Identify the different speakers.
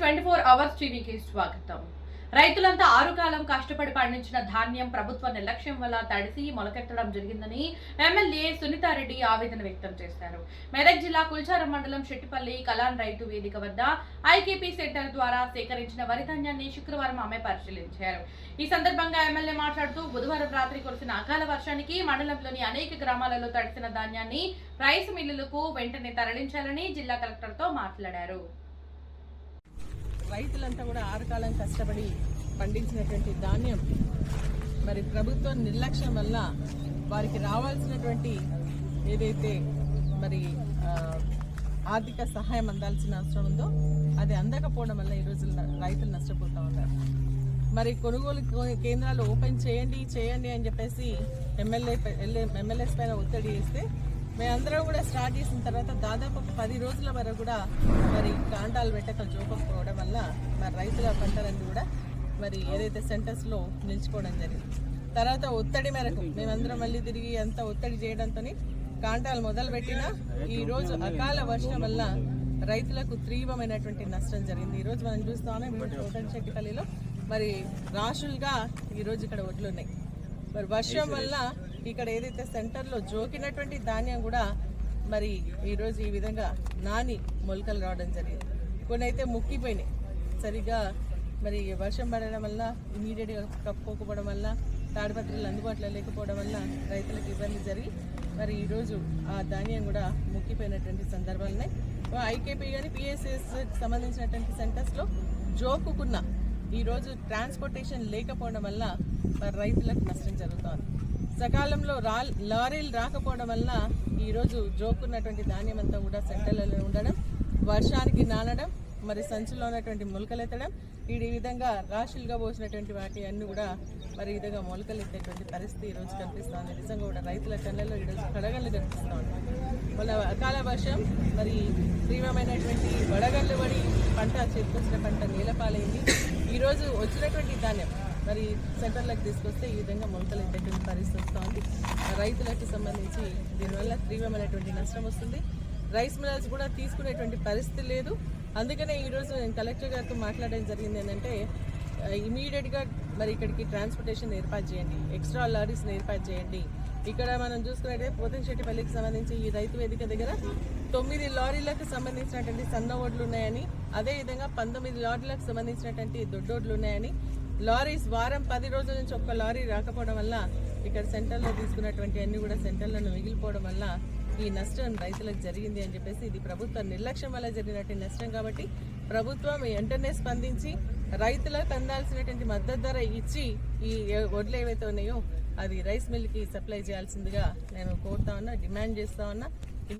Speaker 1: Twenty four hours టీవీకి స్వాగతం. రైతులంతా ఆరు కాలం కష్టపడి పండించిన ధాన్యం ప్రభుత్వ నిర్లక్ష్యం వల్ల తడిసి మొలకెత్తడం జరిగిందని ఎమ్మెల్యే సునీతారెడ్డి ఆవేదన వ్యక్తం చేశారు. మెదక్ జిల్లా కుల్చారం మండలం శెట్టిపల్లి కలాన్ రైతు వేదిక వద్ద ఐకేపీ సెంటర్ ద్వారా సేకరించిన వరి ధాన్యాన్ని శుక్రవారం ఆమె పరిశీలించారు. ఈ సందర్భంగా ఎమ్మెల్యే మాట్లాడుతూ బుధవారం రాత్రి కురిసిన అకాల వర్షానికి మండలంలోని అనేక గ్రామాలలో తడిసిన ధాన్యాన్ని రైస్ మిల్లులకు వెంటనే తరలించాలని జిల్లా కలెక్టర్తో మాట్లాడారు.
Speaker 2: రైతులంతా కూడా ఆరుకాలం కష్టపడి పండించినటువంటి ధాన్యం మరి ప్రభుత్వం నిర్లక్ష్యం వల్ల వారికి రావాల్సినటువంటి ఏదైతే మరి ఆర్థిక సహాయం అందాల్సిన అవసరం ఉందో అది అందకపోవడం వల్ల ఈరోజు రైతులు నష్టపోతూ ఉన్నారు. మరి కొనుగోలు కేంద్రాలు ఓపెన్ చేయండి చేయండి అని చెప్పేసి ఎమ్మెల్యే ఎమ్మెల్యేస్ పైన ఒత్తిడి చేస్తే మేమందరం కూడా స్టార్ట్ చేసిన తర్వాత దాదాపు ఒక పది రోజుల వరకు కూడా మరి కాంటాలు పెట్టక చూపకపోవడం వల్ల మరి రైతుల పంటలన్నీ కూడా మరి ఏదైతే సెంటర్స్లో నిలుచుకోవడం జరిగింది. తర్వాత ఒత్తిడి మేరకు మేమందరం మళ్ళీ తిరిగి అంత ఒత్తిడి చేయడంతో కాంటాలు మొదలుపెట్టినా ఈరోజు అకాల వర్షం వల్ల రైతులకు తీవ్రమైనటువంటి నష్టం జరిగింది. ఈరోజు మనం చూస్తా ఉన్నాం ఇప్పుడు కోటంశెట్టిపల్లిలో మరి రాశులుగా ఈరోజు ఇక్కడ ఒడ్లు ఉన్నాయి మరి వర్షం వల్ల ఇక్కడ ఏదైతే సెంటర్లో జోకినటువంటి ధాన్యం కూడా మరి ఈరోజు ఈ విధంగా నాని మొలకలు రావడం జరిగింది. కొన్ని అయితే ముక్కిపోయినాయి. సరిగ్గా మరి వర్షం పడడం వల్ల ఇమీడియట్గా కప్పుకోకపోవడం వల్ల తాడిపత్రులు అందుబాటులో లేకపోవడం వల్ల రైతులకు ఇబ్బంది జరిగి మరి ఈరోజు ఆ ధాన్యం కూడా ముక్కిపోయినటువంటి సందర్భాలు ఉన్నాయి. ఐకేపీ కానీ పిఎస్ఎస్ సంబంధించినటువంటి సెంటర్స్లో జోకుకున్న ఈరోజు ట్రాన్స్పోర్టేషన్ లేకపోవడం వల్ల మరి రైతులకు నష్టం జరుగుతోంది. సకాలంలో రా లారీలు రాకపోవడం వల్ల ఈరోజు జోకున్నటువంటి ధాన్యం అంతా కూడా సెంటర్లలో ఉండడం వర్షానికి నానడం మరి సంచులో ఉన్నటువంటి మొలకలెత్తడం ఈ విధంగా రాశులుగా పోసినటువంటి వాటి అన్ని కూడా మరి విధంగా మొలకలు ఎత్తేటువంటి పరిస్థితి ఈరోజు కనిపిస్తుంది. నిజంగా కూడా రైతుల కళ్ళల్లో ఈరోజు కడగళ్ళు కనిపిస్తోంది. వాళ్ళ అకాల వర్షం మరి తీవ్రమైనటువంటి వడగళ్ళు పడి పంట చేతికొచ్చిన పంట నేలపాలైంది. ఈరోజు వచ్చినటువంటి ధాన్యం మరి సెంటర్లకు తీసుకొస్తే ఈ విధంగా మొలకలు ఎత్తేటువంటి రైతులకు సంబంధించి దీనివల్ల తీవ్రమైనటువంటి నష్టం వస్తుంది. రైస్ మిల్లర్స్ కూడా తీసుకునేటువంటి పరిస్థితి లేదు. అందుకనే ఈరోజు నేను కలెక్టర్ గారితో మాట్లాడడం జరిగింది ఏంటంటే ఇమీడియట్గా మరి ఇక్కడికి ట్రాన్స్పోర్టేషన్ ఏర్పాటు చేయండి. ఎక్స్ట్రా లారీస్ని ఏర్పాటు చేయండి. ఇక్కడ మనం చూసుకున్నట్టే పోతంశెట్టిపల్లికి సంబంధించి ఈ రైతు వేదిక దగ్గర తొమ్మిది లారీలకు సంబంధించినటువంటి సన్న ఓడ్లు ఉన్నాయని అదేవిధంగా పంతొమ్మిది లారీలకు సంబంధించినటువంటి దొడ్డోడ్లు ఉన్నాయని లారీస్ వారం పది రోజుల నుంచి ఒక్క లారీ రాకపోవడం వల్ల ఇక్కడ సెంటర్లో తీసుకున్నటువంటి అన్ని కూడా సెంటర్లను మిగిలిపోవడం వల్ల ఈ నష్టం రైతులకు జరిగింది అని చెప్పేసి ఇది ప్రభుత్వ నిర్లక్ష్యం వల్ల జరిగినటువంటి నష్టం కాబట్టి ప్రభుత్వం వెంటనే స్పందించి రైతులకు అందాల్సినటువంటి మద్దతు ధర ఇచ్చి ఈ వడ్లు ఏవైతే ఉన్నాయో అది రైస్ మిల్కి సప్లై చేయాల్సిందిగా నేను కోరుతా ఉన్నా డిమాండ్ చేస్తా ఉన్నా.